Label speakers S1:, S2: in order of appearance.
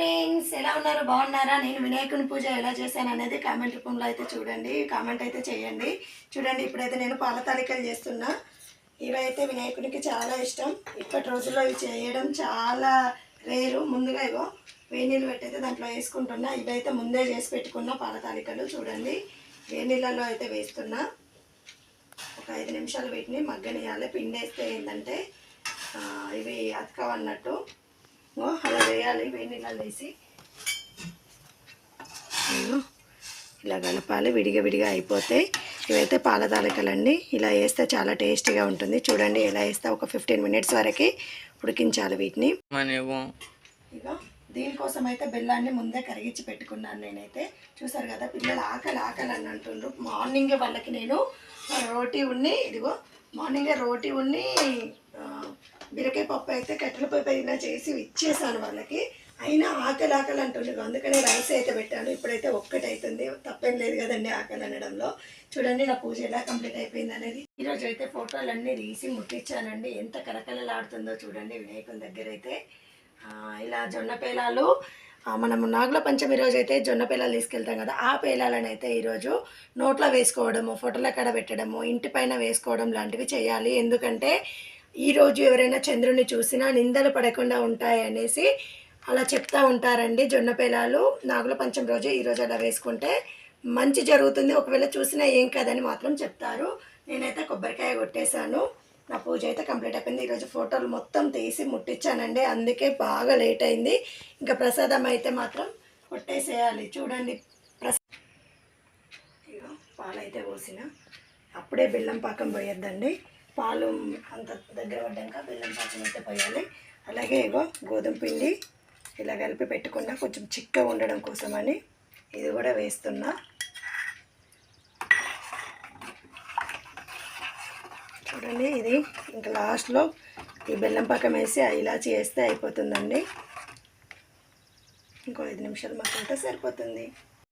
S1: Friends ఎలా ఉన్నారు? బాగున్నారా? నేను వినాయకుని పూజ ఎలా చేశాను అనేది కామెంట్ రూపంలో అయితే చూడండి. కామెంట్ అయితే చేయండి. చూడండి ఇప్పుడైతే నేను పాల తాలికలు చేస్తున్నా. ఇవైతే వినాయకునికి చాలా ఇష్టం. ఇప్పటి రోజుల్లో ఇవి చేయడం చాలా రేరు. ముందుగా ఇగో వేణీళ్ళు పెట్టయితే దాంట్లో వేసుకుంటున్నా. ఇవైతే ముందే చేసి పెట్టుకున్న పాల తాలికలు చూడండి. వేణీళ్ళలో నీళ్ళలో అయితే వేస్తున్నా. ఒక ఐదు నిమిషాలు వీటిని మగ్గనియాలి పిండి వేస్తే ఏంటంటే ఇవి అతకవన్నట్టు. అలా వేయాలి వేడి నీళ్ళలో వేసి. ఇలా కలపాలి విడిగా విడిగా అయిపోతే. ఇవైతే పాల తాలికలండి ఇలా వేస్తే చాలా టేస్టీగా ఉంటుంది. చూడండి ఇలా వేస్తే ఒక ఫిఫ్టీన్ మినిట్స్ వరకు ఉడికించాలి వీటిని. ఇక దీనికోసం అయితే బెల్లాన్ని ముందే కరిగించి పెట్టుకున్నాను నేనైతే. చూసారు కదా పిల్లలు ఆకలి ఆకలి అని అంటుండ్రు. మార్నింగే వాళ్ళకి నేను రోటీ ఉన్ని ఇదిగో మార్నింగే రోటీ ఉన్ని బీరకాయ పప్పు అయితే కట్టెల పొయ్యి పైన చేసి ఇచ్చేసాను వాళ్ళకి. అయినా ఆకలి ఆకలి అంటుండగా అందుకనే రైస్ అయితే పెట్టాను. ఇప్పుడైతే ఒక్కటైతుంది. తప్పేం లేదు కదండి ఆకలి అనడంలో. చూడండి నా పూజ ఎలా కంప్లీట్ అయిపోయింది అనేది. ఈరోజు అయితే ఫోటోలన్నీ తీసి ముట్టించానండి ఎంత కలకలలాడుతుందో చూడండి వినాయకుని దగ్గర అయితే. ఇలా జొన్న పేలాలు. మనము నాగుల పంచమి రోజు అయితే జొన్న పేలాలు తీసుకెళ్తాం కదా ఆ పేలాలను అయితే ఈరోజు నోట్లో వేసుకోవడము ఫోటోల కాడ పెట్టడము ఇంటి పైన వేసుకోవడం లాంటివి చేయాలి. ఎందుకంటే ఈరోజు ఎవరైనా చంద్రుని చూసినా నిందలు పడకుండా ఉంటాయనేసి అలా చెప్తా ఉంటారండి. జొన్న పేలాలు నాగుల పంచం రోజు ఈరోజు అలా వేసుకుంటే మంచి జరుగుతుంది. ఒకవేళ చూసినా ఏం కాదని మాత్రం చెప్తారు. నేనైతే కొబ్బరికాయ కొట్టేశాను. నా పూజ అయితే కంప్లీట్ అయిపోయింది. ఈరోజు ఫోటోలు మొత్తం తీసి ముట్టించానండి. అందుకే బాగా లేట్ అయింది. ఇంకా ప్రసాదం అయితే మాత్రం కొట్టేసేయాలి. చూడండి. ప్రసా పాలైతే పోసిన. అప్పుడే బెల్లం పాకం పోయొద్దండి. పాలు అంత దగ్గర పడ్డాక బెల్లం పాకం అయితే పోయాలి. అలాగే ఇగో గోధుమ పిండి ఇలా కలిపి పెట్టుకున్నా కొంచెం చిక్కగా ఉండడం కోసమని ఇది కూడా వేస్తున్నా. చూడండి ఇది ఇంకా లాస్ట్లో ఈ బెల్లం పాకం వేసి ఆ ఇలాచి వేస్తే అయిపోతుందండి. ఇంకో ఐదు నిమిషాలు మాకుంటే సరిపోతుంది.